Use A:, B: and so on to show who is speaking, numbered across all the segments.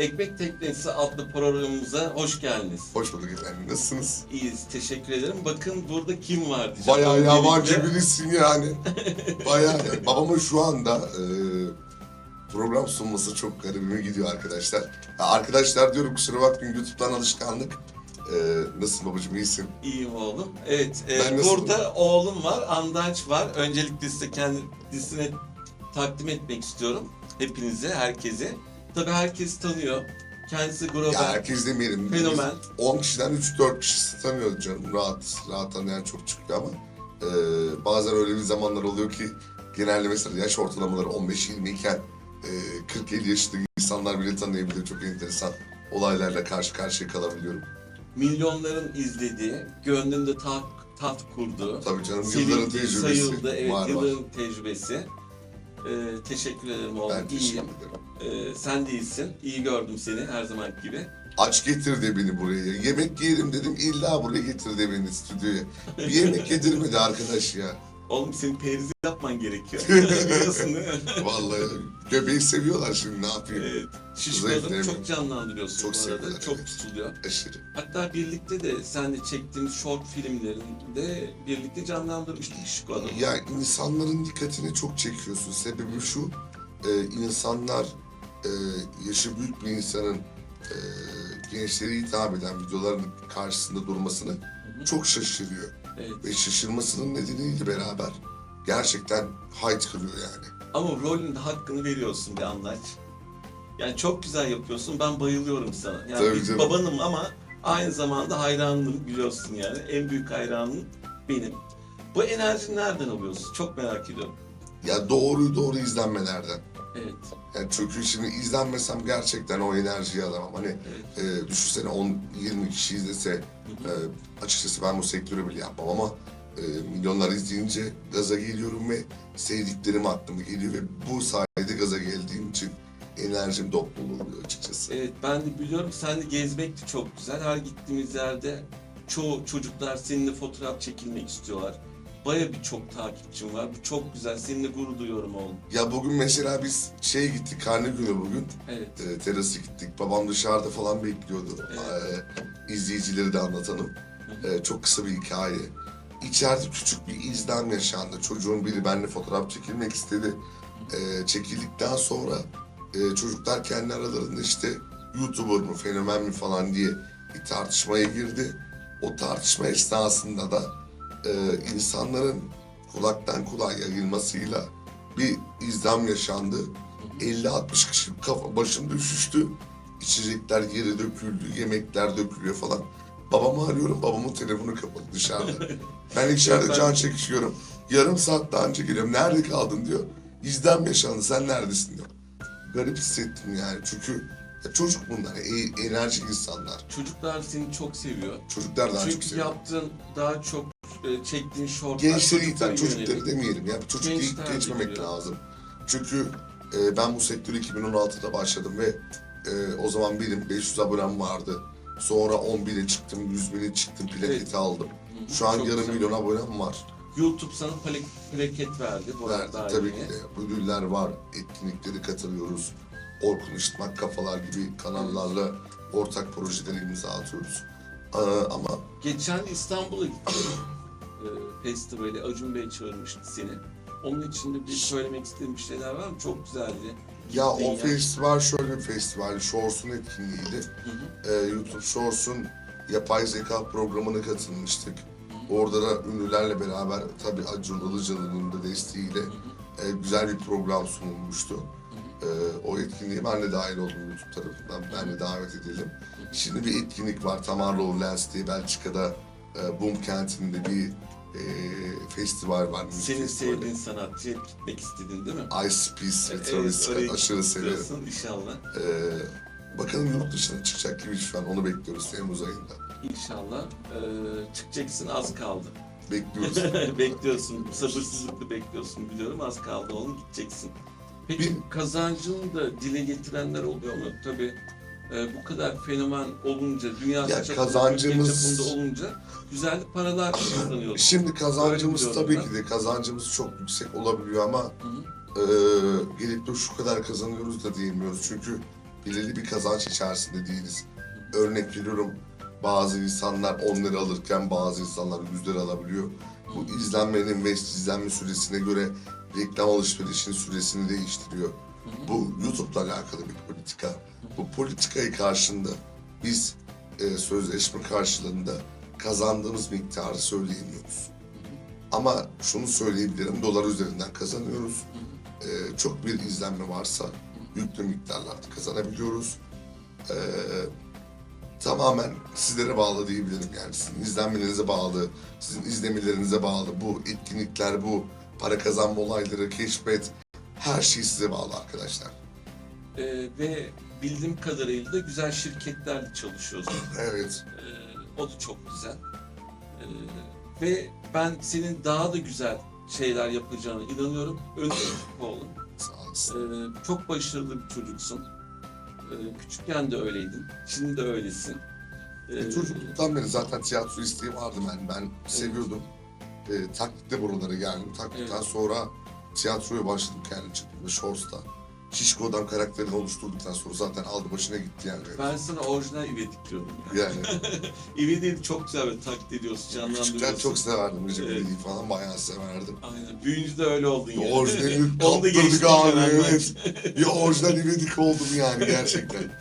A: Ekmek Teknesi adlı programımıza hoş geldiniz.
B: Hoş bulduk efendim. Nasılsınız?
A: İyiyiz, teşekkür ederim. Bakın burada kim var diyeceğim.
B: Bayağı
A: Öncelikle-
B: yabancı birisin yani. Bayağı. yani. Babamın şu anda e, program sunması çok garibime gidiyor arkadaşlar. Ya arkadaşlar diyorum kusura bakmayın YouTube'dan alışkanlık. E, nasılsın babacığım iyisin?
A: İyiyim oğlum. Evet, e,
B: Ben nasılım?
A: burada oğlum var, Andaç var. Öncelikle size kendisine takdim etmek istiyorum. Hepinize, herkese. Tabii herkes tanıyor. Kendisi
B: Ya
A: global,
B: herkes demeyelim.
A: fenomen.
B: 10 kişiden 3-4 kişisi tanıyor canım. Rahat, rahat tanıyan çok çıkıyor ama e, bazen öyle bir zamanlar oluyor ki genelde mesela yaş ortalamaları 15-20 iken e, 40-50 yaşındaki insanlar bile tanıyabiliyor. Çok enteresan olaylarla karşı karşıya kalabiliyorum.
A: Milyonların izlediği, gönlünde taht, taht kurduğu,
B: Tabii canım yılların
A: sevildiği,
B: tecrübesi
A: sayıldı. Evet,
B: var var.
A: yılların tecrübesi. Ee, teşekkür ederim oğlum.
B: Ben teşekkür
A: İyiyim.
B: ederim.
A: Ee, sen de iyisin. İyi gördüm seni her zaman gibi.
B: Aç getirdi beni buraya. Yemek yiyelim dedim illa buraya getirdi beni stüdyoya. Bir yemek yedirmedi arkadaş ya.
A: Oğlum senin perizi yapman gerekiyor. Biliyorsun değil mi?
B: Vallahi göbeği seviyorlar şimdi ne yapayım.
A: Evet.
B: Zayıflayamıyorum.
A: çok canlandırıyorsun
B: Çok
A: bu arada. Çok
B: evet.
A: tutuluyor.
B: Aşırı.
A: Hatta birlikte de senle çektiğimiz short filmlerinde birlikte canlandırmıştık Şişko adamı.
B: Ya insanların dikkatini çok çekiyorsun. Sebebi şu, e, insanlar e, yaşı büyük bir insanın e, gençlere hitap eden videoların karşısında durmasını
A: hı.
B: çok şaşırıyor.
A: Evet.
B: Ve şaşırmasının nedeniyle beraber gerçekten hayt kırıyor yani.
A: Ama rolün de hakkını veriyorsun bir anlaç. Yani çok güzel yapıyorsun. Ben bayılıyorum sana. Yani
B: Tabii
A: bir
B: canım.
A: babanım ama aynı zamanda hayranım biliyorsun yani. En büyük hayranım benim. Bu enerjini nereden alıyorsun? Çok merak ediyorum.
B: Ya doğruyu doğru izlenmelerden.
A: Evet.
B: Yani çünkü şimdi izlenmesem gerçekten o enerjiyi alamam. Hani
A: Evet.
B: e, düşünsene 10-20 kişi izlese. Ee, açıkçası ben bu sektörü bile yapmam ama e, milyonlar izleyince gaza geliyorum ve sevdiklerim aklıma geliyor ve bu sayede gaza geldiğim için enerjim dop dolu oluyor açıkçası.
A: Evet ben de biliyorum. Sen de gezmek de çok güzel. Her gittiğimiz yerde çoğu çocuklar seninle fotoğraf çekilmek istiyorlar. Baya bir çok takipçim var. Bu çok güzel. Seninle gurur duyuyorum oğlum.
B: Ya bugün mesela biz şeye gittik, karne günü bugün.
A: Evet.
B: E, terası gittik. Babam dışarıda falan bekliyordu. E, izleyicileri de anlatalım. E, çok kısa bir hikaye. İçeride küçük bir izlem yaşandı. Çocuğun biri benimle fotoğraf çekilmek istedi. E, çekildikten sonra e, çocuklar kendi aralarında işte YouTuber mı, fenomen mi falan diye bir tartışmaya girdi. O tartışma esnasında da e, insanların kulaktan kulağa yayılmasıyla bir izlem yaşandı. 50-60 kişi kafa başında üşüştü. İçecekler yere döküldü, yemekler dökülüyor falan. Babamı arıyorum, babamın telefonu kapalı dışarıda. ben içeride can çekişiyorum. Yarım saat daha önce geliyorum, nerede kaldın diyor. İzlem yaşandı, sen neredesin diyor. Garip hissettim yani çünkü ya çocuk bunlar, e- enerjik insanlar.
A: Çocuklar seni çok seviyor.
B: Çocuklar daha çok
A: Çünkü
B: seviyor.
A: yaptığın daha çok çektiğin shortlar
B: Gençleri
A: çocuklara
B: hitap, çocukları demeyelim ya. Çocuk
A: Gençler
B: deyip geçmemek
A: biliyor.
B: lazım. Çünkü e, ben bu sektöre 2016'da başladım ve e, o zaman benim 500 abonem vardı. Sonra 10 bine çıktım, 100 bine çıktım, plaketi
A: Evet.
B: aldım.
A: Hı hı,
B: Şu an
A: çok
B: yarım
A: güzel.
B: milyon abonem var.
A: YouTube sana plak- plaket verdi. Bu
B: Verdi
A: arada
B: tabii ki de. Ödüller var, etkinliklere katılıyoruz. Orkun Işıtmak Kafalar gibi kanallarla ortak projelere imza atıyoruz. Aa, ama
A: Geçen İstanbul'a gittim. Festivali Acun Bey çağırmıştı seni. Onun için de bir söylemek istediğim bir şeyler var mı? Çok güzeldi.
B: ya o
A: Gittin
B: festival şöyle bir festival, Shorts'un etkinliğiydi.
A: Hı hı.
B: e, YouTube Shorts'un yapay zeka programına katılmıştık. Orada da ünlülerle beraber tabii Acun Ilıcalı'nın da desteğiyle e, güzel bir program sunulmuştu. E, o etkinliğe ben de dahil oldum YouTube tarafından. Ben de davet edildim. Şimdi bir etkinlik var. Tamarlow Lens diye Belçika'da e, Boom kentinde bir e, festival var. müzik
A: Senin
B: festivali.
A: sevdiğin sanatçıya gitmek istedin değil mi?
B: Ice Peace ve Travis
A: oraya
B: Scott aşırı severim.
A: gidiyorsun inşallah.
B: E, bakalım yurt dışına çıkacak gibi şu an onu bekliyoruz Temmuz ayında.
A: İnşallah. Ee, çıkacaksın az kaldı.
B: Bekliyoruz.
A: bekliyorsun. Sabırsızlıkla bekliyorsun biliyorum. Az kaldı oğlum gideceksin. Peki
B: Bir-
A: kazancını da dile getirenler oluyor mu? Tabii e, bu kadar fenomen olunca, dünya
B: Ya
A: çapında,
B: kazancımız-
A: çapında olunca güzel paralar kazanıyorsun.
B: Şimdi kazancımız tabii
A: biliyorum
B: ki de kazancımız çok yüksek olabiliyor ama
A: Hı hı.
B: e, gelip de şu kadar kazanıyoruz da diyemiyoruz. Çünkü belirli bir kazanç içerisinde değiliz. Örnek veriyorum bazı insanlar 10 lira alırken bazı insanlar 100 lira alabiliyor. Bu izlenmenin ve izlenme süresine göre reklam alışverişin süresini değiştiriyor. Bu YouTube'la alakalı bir politika. Bu politikayı karşında biz e, sözleşme karşılığında kazandığımız miktarı söyleyemiyoruz. Ama şunu söyleyebilirim, dolar üzerinden kazanıyoruz. E, çok bir izlenme varsa yüklü miktarlarda kazanabiliyoruz. E, tamamen sizlere bağlı diyebilirim yani. Sizin izlenmelerinize bağlı, sizin izlemelerinize bağlı. Bu etkinlikler, bu para kazanma olayları, keşfet, her şey size bağlı arkadaşlar.
A: Ee, ve bildiğim kadarıyla da güzel şirketlerle çalışıyorsun.
B: Evet.
A: Ee, o da çok güzel. Ee, ve ben senin daha da güzel şeyler yapacağına inanıyorum. Öncelikle oğlum.
B: Sağ olasın.
A: Ee, çok başarılı bir çocuksun. Ee, küçükken de öyleydin. Şimdi de öylesin. Ee,
B: Çocukluktan beri zaten tiyatro isteği vardı ben. Ben seviyordum. E, taklitle buralara geldim. Taklitten
A: Evet.
B: sonra tiyatroya başladım kendi çıktım. Shorts'ta. Şişko Adam karakterini oluşturduktan sonra zaten aldı başına gitti yani.
A: Ben sana orijinal İvedik diyorum. Ya.
B: Yani
A: İvedik'i çok güzel böyle taklit ediyorsun,
B: küçükken
A: canlandırıyorsun.
B: çok severdim Recep
A: Evet.
B: İvedik'i falan bayağı severdim.
A: Aynen. Büyüyünce de öyle oldun yani.
B: Orijinali kaptırdık abi evet. Bir orijinal İvedik oldum yani gerçekten.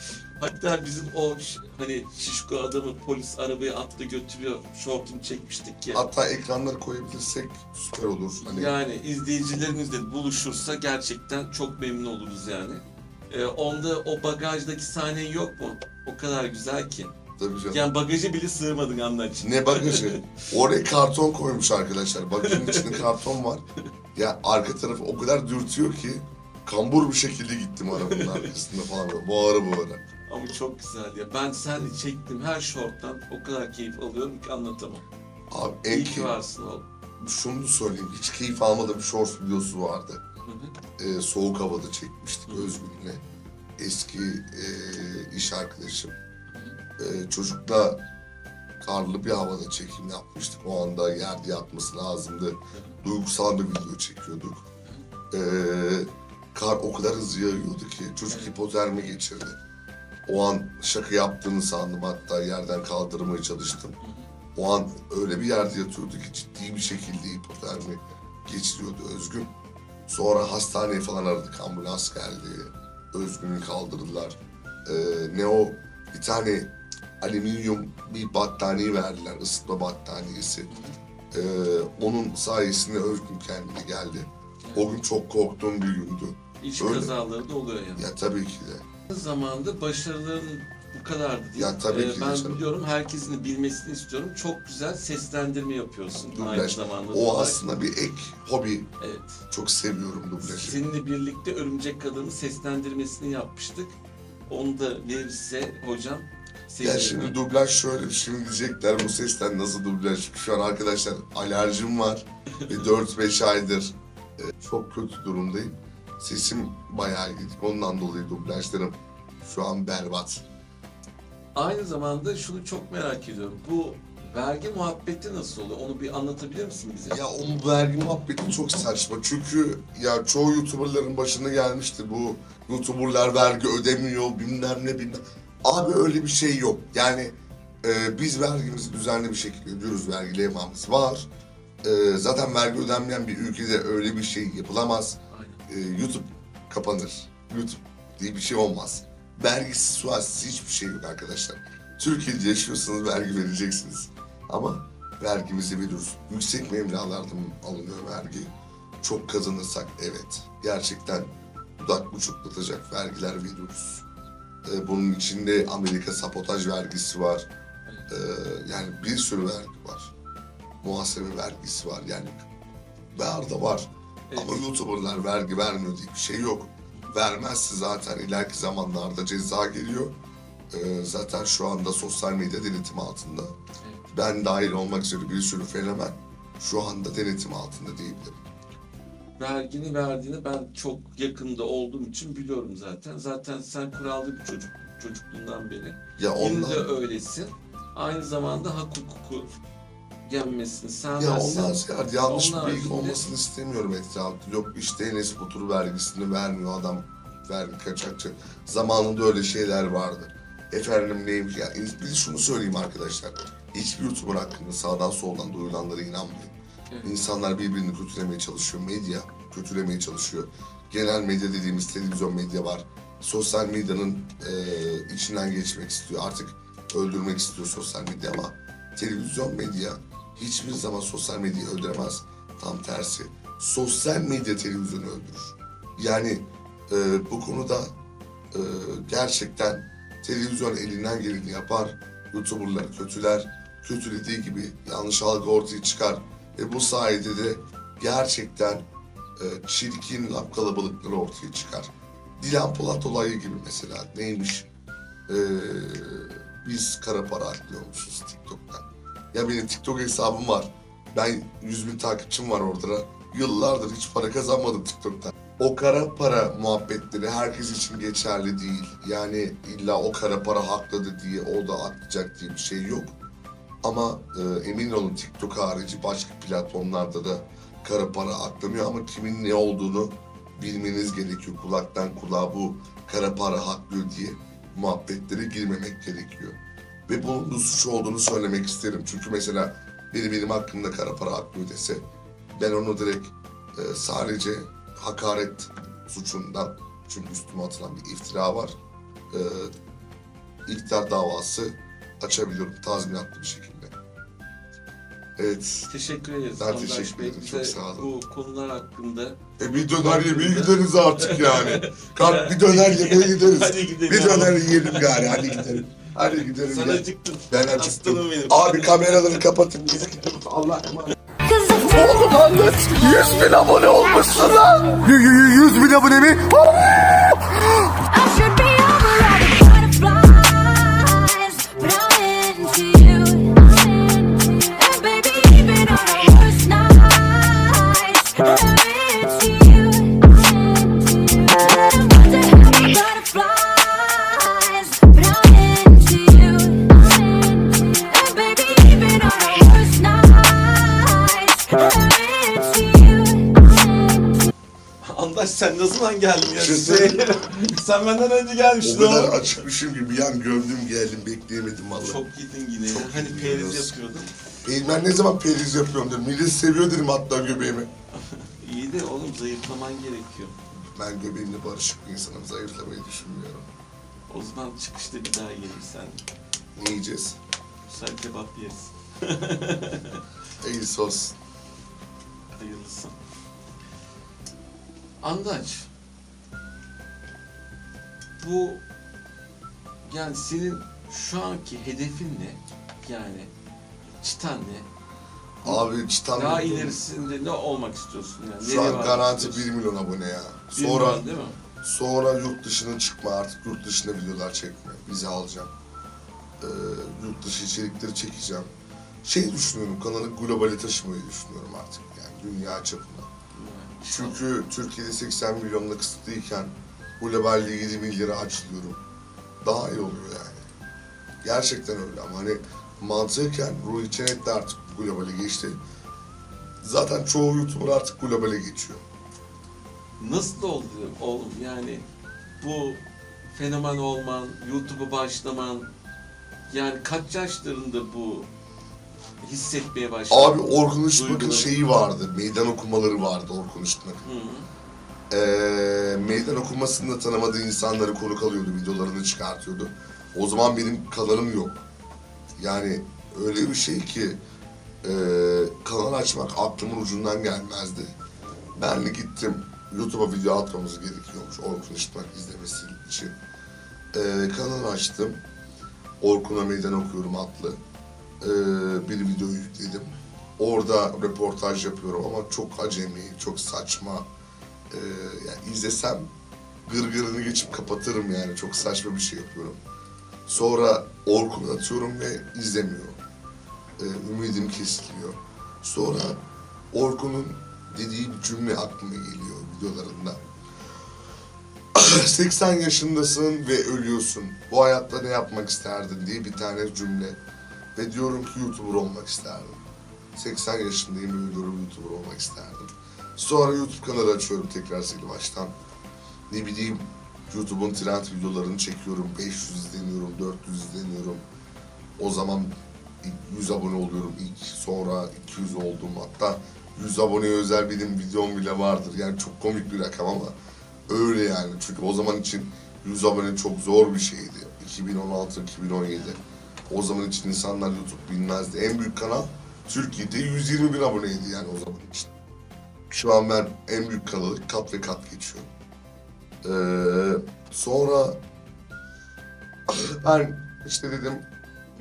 A: Hatta bizim o ş- hani şişko adamı polis arabaya attı götürüyor şortunu çekmiştik ya.
B: Hatta ekranları koyabilirsek süper olur. Hani
A: Yani izleyicilerimizle buluşursa gerçekten çok memnun oluruz yani. Ee, onda o bagajdaki sahne yok mu? O kadar güzel ki.
B: tabii canım.
A: Yani bagajı bile sığmadın anlar için.
B: Ne bagajı? Oraya karton koymuş arkadaşlar. Bagajın içinde karton var. Ya arka tarafı o kadar dürtüyor ki kambur bir şekilde gittim arabanın arkasında falan böyle bağıra bağıra.
A: Ama çok güzel ya. Ben seninle çektiğim her şorttan o kadar keyif alıyorum ki anlatamam.
B: Abi en
A: İyi ki
B: keyif,
A: varsın oğlum.
B: şunu söyleyeyim hiç keyif almadığım shorts videosu vardı.
A: Hı hı.
B: Ee, soğuk havada çekmiştik. Özgün'le. Eski e, iş arkadaşım. Ee, çocukla karlı bir havada çekim yapmıştık. O anda yerde yatması lazımdı. Duygusal bir video çekiyorduk. Ee, kar o kadar hızlı yağıyordu ki çocuk hipotermi geçirdi. O an şaka yaptığını sandım hatta yerden kaldırmaya çalıştım. O an öyle bir yerde yatıyordu ki ciddi bir şekilde hipotermi geçiriyordu Özgün. Sonra hastaneye falan aradık, ambulans geldi. Özgün'ü kaldırdılar. Ee, ne o bir tane alüminyum bir battaniye verdiler, ısıtma battaniyesi. Ee, onun sayesinde Özgün kendine geldi. O gün çok korktuğum bir gündü.
A: İş
B: Öyle.
A: kazaları da oluyor yani.
B: Ya tabii ki de.
A: Zamanda başarıların bu kadardı değil.
B: Ya tabii
A: Ee,
B: ki
A: Ben
B: canım.
A: biliyorum herkesin de bilmesini istiyorum. Çok güzel seslendirme yapıyorsun
B: Dublaj.
A: aynı zamanda.
B: O
A: Dublaj.
B: aslında bir ek hobi.
A: Evet.
B: Çok seviyorum dublajı.
A: Seninle birlikte Örümcek Kadın'ın seslendirmesini yapmıştık. Onu da verirse hocam
B: Ya
A: sevinirim.
B: şimdi dublaj şöyle, şimdi diyecekler bu sesten nasıl dublaj? Şu an arkadaşlar alerjim var ve 4-5 aydır e, çok kötü durumdayım. Sesim bayağı gidik. Ondan dolayı dublajlarım şu an berbat.
A: Aynı zamanda şunu çok merak ediyorum. Bu vergi muhabbeti nasıl oluyor? Onu bir anlatabilir misin bize?
B: Ya o vergi muhabbeti çok saçma. Çünkü ya çoğu YouTuber'ların başına gelmişti bu YouTuber'lar vergi ödemiyor bilmem ne bilmem. Abi öyle bir şey yok. Yani e, biz vergimizi düzenli bir şekilde ödüyoruz. Vergi levhamız var. E, zaten vergi ödenmeyen bir ülkede öyle bir şey yapılamaz. E, YouTube kapanır. YouTube diye bir şey olmaz. Vergisiz, sualsiz hiçbir şey yok arkadaşlar. Türkiye'de yaşıyorsanız vergi vereceksiniz. Ama vergimizi veriyoruz. Yüksek meblağlardan alınıyor vergi. Çok kazanırsak evet. Gerçekten dudak buçuklatacak vergiler veriyoruz. Ee, bunun içinde Amerika sabotaj vergisi var. Ee, yani bir sürü vergi var. Muhasebe vergisi var yani. Var da var.
A: Evet.
B: Ama YouTuber'lar vergi vermiyor diye bir şey yok. Vermezse zaten ileriki zamanlarda ceza geliyor. Ee, zaten şu anda sosyal medya denetim altında. Ben dahil olmak üzere bir sürü fenomen şu anda denetim altında diyebilirim.
A: Vergini verdiğini ben çok yakında olduğum için biliyorum zaten. Zaten sen kurallı bir çocuk çocukluğundan beri.
B: Ya
A: Yine de
B: ondan,
A: öylesin. Aynı zamanda hak hukuku yenmesini sen
B: ya
A: versen-
B: ondan ziyade yanlış
A: Onun
B: bir bilgi olmasını istemiyorum etrafta. Yok işte Enes Batur vergisini vermiyor adam verdim kaçakçı. Zamanında öyle şeyler vardı. Efendim neymiş ya. Bir de şunu söyleyeyim arkadaşlar. Hiçbir YouTuber hakkında sağdan soldan duyulanlara inanmayın.
A: Evet.
B: İnsanlar birbirini kötülemeye çalışıyor. Medya kötülemeye çalışıyor. Genel medya dediğimiz televizyon medya var. Sosyal medyanın eee, içinden geçmek istiyor. Artık öldürmek istiyor sosyal medya ama televizyon medya hiçbir zaman sosyal medyayı öldüremez. Tam tersi. Sosyal medya televizyonu öldürür. Yani eee, bu konuda eee, gerçekten televizyon elinden geleni yapar. YouTuber'ları kötüler. Kötülediği gibi yanlış algı ortaya çıkar. Ve bu sayede de gerçekten e, çirkin laf kalabalıkları ortaya çıkar. Dilan Polat olayı gibi mesela neymiş? Ee, biz kara para aklıyormuşuz TikTok'tan. Ya benim TikTok hesabım var. Ben 100 bin takipçim var orada. Yıllardır hiç para kazanmadım TikTok'tan. O kara para muhabbetleri herkes için geçerli değil. Yani illa o kara para hakladı diye o da atlayacak diye bir şey yok. Ama e, emin olun TikTok harici başka platformlarda da kara para aklamıyor ama kimin ne olduğunu bilmeniz gerekiyor. Kulaktan kulağa bu kara para haklıyor diye muhabbetlere girmemek gerekiyor. Ve bunun suç olduğunu söylemek isterim. Çünkü mesela biri benim hakkımda kara para aklıyor dese ben onu direkt e, sadece hakaret suçundan çünkü üstüme atılan bir iftira var. E, iktidar davası açabiliyorum tazminatlı bir şekilde. Evet.
A: Teşekkür ederiz.
B: Ben teşekkür ederim, çok sağ olun.
A: Bu konular hakkında
B: E bir döner yemeğe gideriz artık yani. Kalk bir döner yemeğe gideriz.
A: Hadi gidelim.
B: Bir döner yiyelim gari hadi gidelim. Hadi gidelim.
A: Sen
B: gel.
A: acıktın.
B: Ben acıktım.
A: Aslanım benim.
B: Abi kameraları kapatın. Biz gidelim. Allah emanet.
C: Oğlum anlat. 100 bin abone olmuşsun lan. 100 bin abone mi?
A: Ne zaman geldin ya? Sen benden önce gelmiştin
B: O kadar açıkmışım ki bir an gördüm geldim bekleyemedim vallahi.
A: Çok yedin yine.
B: Çok
A: hani periz yapıyordun.
B: E, ben ne zaman periz yapıyorum dedim. Millet seviyor dedim hatta göbeğimi.
A: İyi de oğlum zayıflaman gerekiyor.
B: Ben göbeğimle barışık bir insanım. Zayıflamayı düşünmüyorum.
A: O zaman çıkışta bir daha gelirsen.
B: Ne yiyeceğiz?
A: Güzel kebap yeriz.
B: İyi sos.
A: Hayırlısı. Andaç. Bu yani senin şu anki hedefin ne? Yani çıtan ne?
B: Abi çıtan
A: Daha ilerisinde ne olmak istiyorsun yani?
B: Şu
A: Nereye
B: an
A: varmak
B: garanti
A: istiyorsun?
B: 1 milyon abone ya.
A: Bir
B: Sonra
A: milyon değil mi?
B: sonra yurt dışına çıkma artık yurt dışına videolar çekme. Vize alacağım. Ee, yurt dışı içerikleri çekeceğim. Şey düşünüyorum kanalı globale taşımayı düşünüyorum artık yani dünya çapında. Çünkü Türkiye'de 80 milyonla kısıtlıyken globalde 7 milyara açılıyorum. Daha iyi oluyor yani. Gerçekten öyle ama hani mantıken Ruhi Çenet de artık globale geçti. Zaten çoğu YouTuber artık globale geçiyor.
A: Nasıl oldu oğlum yani bu fenomen olman, YouTube'a başlaman yani kaç yaşlarında bu hissetmeye başladın?
B: Abi Orkun Işıtmak'ın şeyi vardı, meydan okumaları vardı Orkun Işıtmak'ın. Ee, meydan okumasında tanımadığı insanları konuk alıyordu, videolarını çıkartıyordu. O zaman benim kanalım yok. Yani öyle bir şey ki e, kanal açmak aklımın ucundan gelmezdi. Ben de gittim YouTube'a video atmamız gerekiyormuş Orkun Işıtmak izlemesi için. Ee, kanal açtım. Orkun'a meydan okuyorum adlı. Ee, bir video yükledim. Orada röportaj yapıyorum ama çok acemi, çok saçma. Ee, yani izlesem gırgırını geçip kapatırım yani çok saçma bir şey yapıyorum. Sonra Orkun'a atıyorum ve izlemiyor. Ee, ümidim kesiliyor. Sonra Orkun'un dediği bir cümle aklıma geliyor videolarında. 80 yaşındasın ve ölüyorsun. Bu hayatta ne yapmak isterdin diye bir tane cümle. Ve diyorum ki YouTuber olmak isterdim. 80 yaşındayım ve ölüyorum YouTuber olmak isterdim. Sonra YouTube kanalı açıyorum tekrar sil baştan. Ne bileyim YouTube'un trend videolarını çekiyorum. 500 izleniyorum, 400 izleniyorum. O zaman ilk 100 abone oluyorum ilk. Sonra 200 oldum. Hatta 100 aboneye özel benim videom bile vardır. Yani çok komik bir rakam ama öyle yani. Çünkü o zaman için 100 abone çok zor bir şeydi. 2016-2017. O zaman için insanlar YouTube bilmezdi. En büyük kanal Türkiye'de 120 bin aboneydi yani o zaman için. Şu an ben en büyük kanalı kat ve kat geçiyorum. Ee, sonra ben işte dedim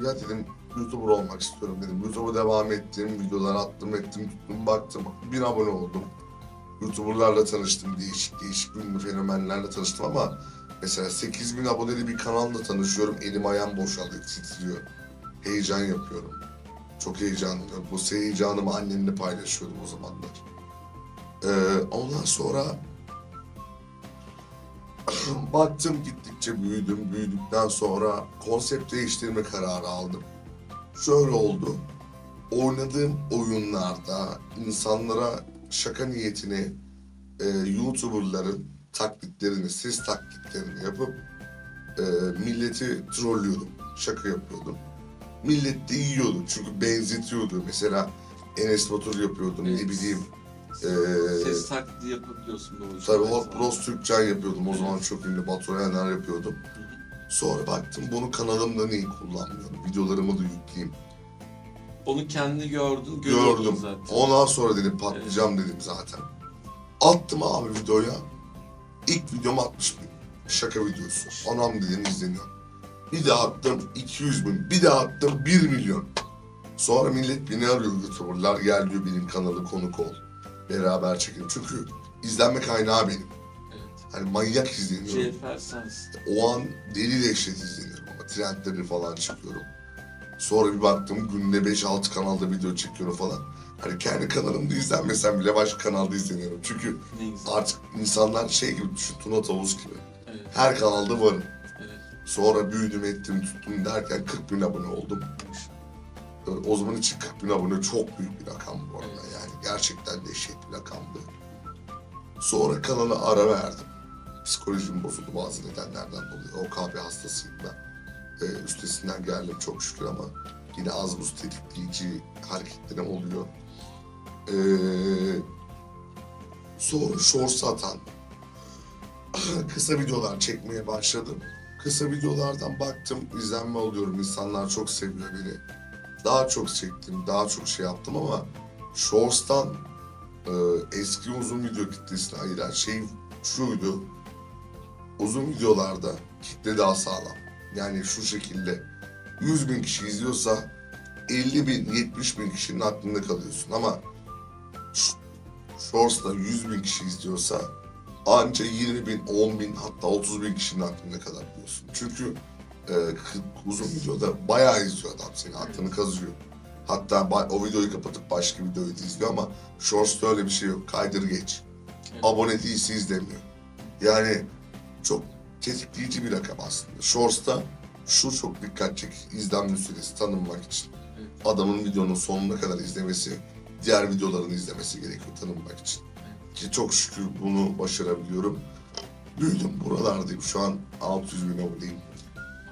B: ya dedim YouTuber olmak istiyorum dedim. YouTube'a devam ettim, videolar attım, ettim, tuttum, baktım. Bir abone oldum. YouTuber'larla tanıştım, değişik değişik fenomenlerle tanıştım ama mesela 8000 aboneli bir kanalla tanışıyorum. Elim ayağım boşalıyor, titriyor. Heyecan yapıyorum. Çok heyecanlıyım. Bu heyecanımı annemle paylaşıyordum o zamanlar. Ee, ondan sonra baktım gittikçe büyüdüm. Büyüdükten sonra konsept değiştirme kararı aldım. Şöyle oldu. Oynadığım oyunlarda insanlara şaka niyetine e, YouTuber'ların taklitlerini, ses taklitlerini yapıp e, milleti trollüyordum. Şaka yapıyordum. Millet de yiyordu çünkü benzetiyordu. Mesela Enes Batur yapıyordum ne
A: Evet.
B: bileyim. E,
A: Ses taklidi yapabiliyorsun doğru.
B: Tabii Hot Bros Türkçen yapıyordum. O zaman çok ünlü Batu Yener yapıyordum. Sonra baktım bunu kanalımda niye kullanmıyorum? Videolarımı da yükleyeyim.
A: Onu kendi gördün, görüyordun
B: Gördüm.
A: zaten.
B: Ondan sonra dedim patlayacağım dedim zaten. Attım abi videoya. İlk videom 60 bin. Şaka videosu. Anam dedim izleniyor. Bir daha attım 200 bin. Bir daha attım 1 milyon. Sonra millet beni arıyor YouTuber'lar. Gel diyor benim kanalı konuk ol. Beraber çekelim. Çünkü izlenme kaynağı benim.
A: Evet.
B: Hani manyak izleniyorum.
A: Cevher sensin.
B: O an deli dehşet izleniyorum ama trendleri falan çıkıyorum. Sonra bir baktım günde 5-6 kanalda video çekiyorum falan. Hani kendi kanalımda izlenmesem bile başka kanalda izleniyorum. Çünkü artık insanlar şey gibi düşün, Tuna Tavus gibi.
A: Evet,
B: Her kanalda varım.
A: evet.
B: Sonra büyüdüm ettim tuttum derken 40 bin abone oldum. O zaman için 40 bin abone çok büyük bir rakam bu arada
A: Evet.
B: yani. Gerçekten dehşet bir rakamdı. Sonra kanala ara verdim. Psikolojim bozuldu bazı nedenlerden dolayı. OKB hastasıyım ben. Ee, üstesinden geldim çok şükür ama yine az buz tetikleyici hareketlerim oluyor. Ee, sonra shorts atan kısa videolar çekmeye başladım. Kısa videolardan baktım, izlenme alıyorum. İnsanlar çok seviyor beni. Daha çok çektim, daha çok şey yaptım ama Shorts'tan e, eski uzun video kitlesine ayıran şey şuydu. Uzun videolarda kitle daha sağlam. Yani şu şekilde 100 bin kişi izliyorsa 50 bin, 70 bin kişinin aklında kalıyorsun ama Sh- Shorts'ta 100 bin kişi izliyorsa anca 20 bin, 10 bin hatta 30 bin kişinin aklında kalabiliyorsun. Çünkü e, uzun videoda bayağı izliyor adam seni, aklını kazıyor. Hatta o videoyu kapatıp başka videoyu da izliyor ama Shorts'ta öyle bir şey yok. Kaydır geç.
A: Evet.
B: Abone değilse izlemiyor. Yani çok tetikleyici bir rakam aslında. Shorts'ta şu çok dikkat çek. izlenme süresi tanınmak için. Adamın videonun sonuna kadar izlemesi, diğer videolarını izlemesi gerekiyor tanınmak için. Ki çok şükür bunu başarabiliyorum. Büyüdüm buralardayım. Şu an 600 bin aboneyim.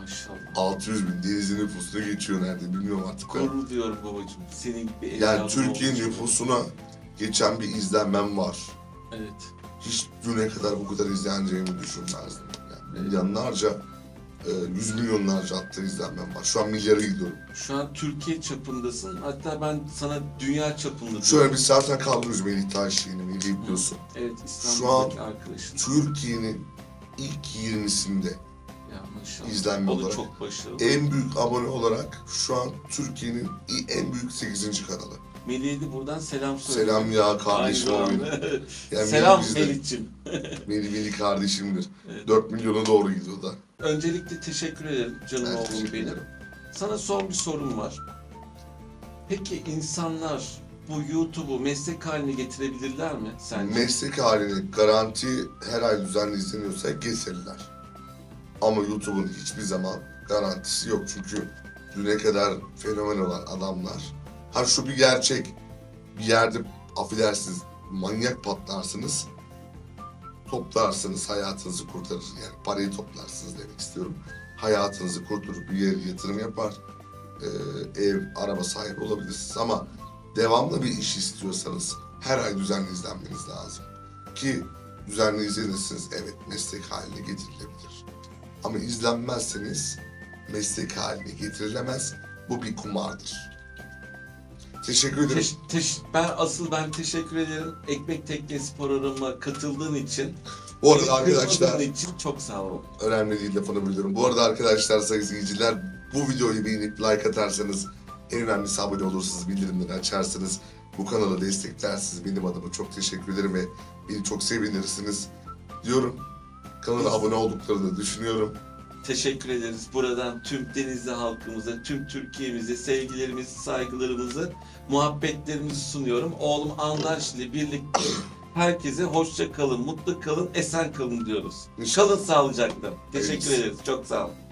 A: Maşallah.
B: 600 bin denizin nüfusuna geçiyor nerede bilmiyorum artık.
A: Gurur diyorum babacığım. Senin gibi
B: Yani Türkiye nüfusuna geçen bir izlenmem var.
A: Evet.
B: Hiç düne kadar bu kadar izleneceğimi düşünmezdim. Milyonlarca, e, yüz milyonlarca hatta izlenmem var. Şu an milyara gidiyorum.
A: Şu an Türkiye çapındasın. Hatta ben sana dünya çapında diyorum.
B: Şöyle biz zaten kalmıyoruz Melih Taşyeni, Melih biliyorsun.
A: Evet
B: Şu
A: İstanbul'daki arkadaşın.
B: Türkiye'nin ilk 20'sinde
A: Ya maşallah.
B: İzlenme
A: o da
B: olarak.
A: çok başarılı.
B: en büyük abone olarak şu an Türkiye'nin en büyük 8. kanalı.
A: Melih'e de buradan selam söyle.
B: Selam ya kardeşim o benim. Yani
A: selam
B: Melih bizde.
A: Melih'ciğim.
B: Melih, Melih kardeşimdir.
A: Evet.
B: 4 milyona doğru gidiyor da.
A: Öncelikle teşekkür ederim canım
B: Ben
A: oğlum
B: teşekkür
A: benim.
B: ederim.
A: Sana son bir sorum var. Peki insanlar bu YouTube'u meslek haline getirebilirler mi sence?
B: Meslek halini garanti her ay düzenli izleniyorsa getirdiler. Ama YouTube'un hiçbir zaman garantisi yok çünkü düne kadar fenomen olan adamlar. Ha şu bir gerçek, bir yerde affedersiniz manyak patlarsınız. toplarsınız hayatınızı kurtarır. Yani parayı toplarsınız demek istiyorum. Hayatınızı kurtarıp bir yere yatırım yapar. Ee, ev, araba sahibi olabilirsiniz ama devamlı bir iş istiyorsanız her ay düzenli izlenmeniz lazım. Ki düzenli izlenirsiniz evet meslek haline getirilebilir. Ama izlenmezseniz meslek haline getirilemez. Bu bir kumardır. Teşekkür ederim.
A: Teş- teş- ben asıl ben teşekkür ederim. Ekmek Teknesi programıma katıldığın için.
B: Bu arada arkadaşlar
A: için çok sağ ol.
B: önemli değil lafını bölüyorum. Bu arada arkadaşlar sayın izleyiciler bu videoyu beğenip like atarsanız en önemlisi abone olursunuz, bildirimleri açarsınız. Bu kanalı desteklersiniz. Benim adıma çok teşekkür ederim ve beni çok sevinirsiniz diyorum. Kanala abone olduklarını düşünüyorum.
A: Teşekkür ederiz. Buradan tüm Denizli halkımıza, tüm Türkiye'mize sevgilerimizi, saygılarımızı, muhabbetlerimizi sunuyorum. Oğlum Andaş ile birlikte herkese hoşça kalın, mutlu kalın, esen kalın diyoruz.
B: İnşallah.
A: Kalın sağlıcakla. Teşekkür ederiz. Çok sağ olun.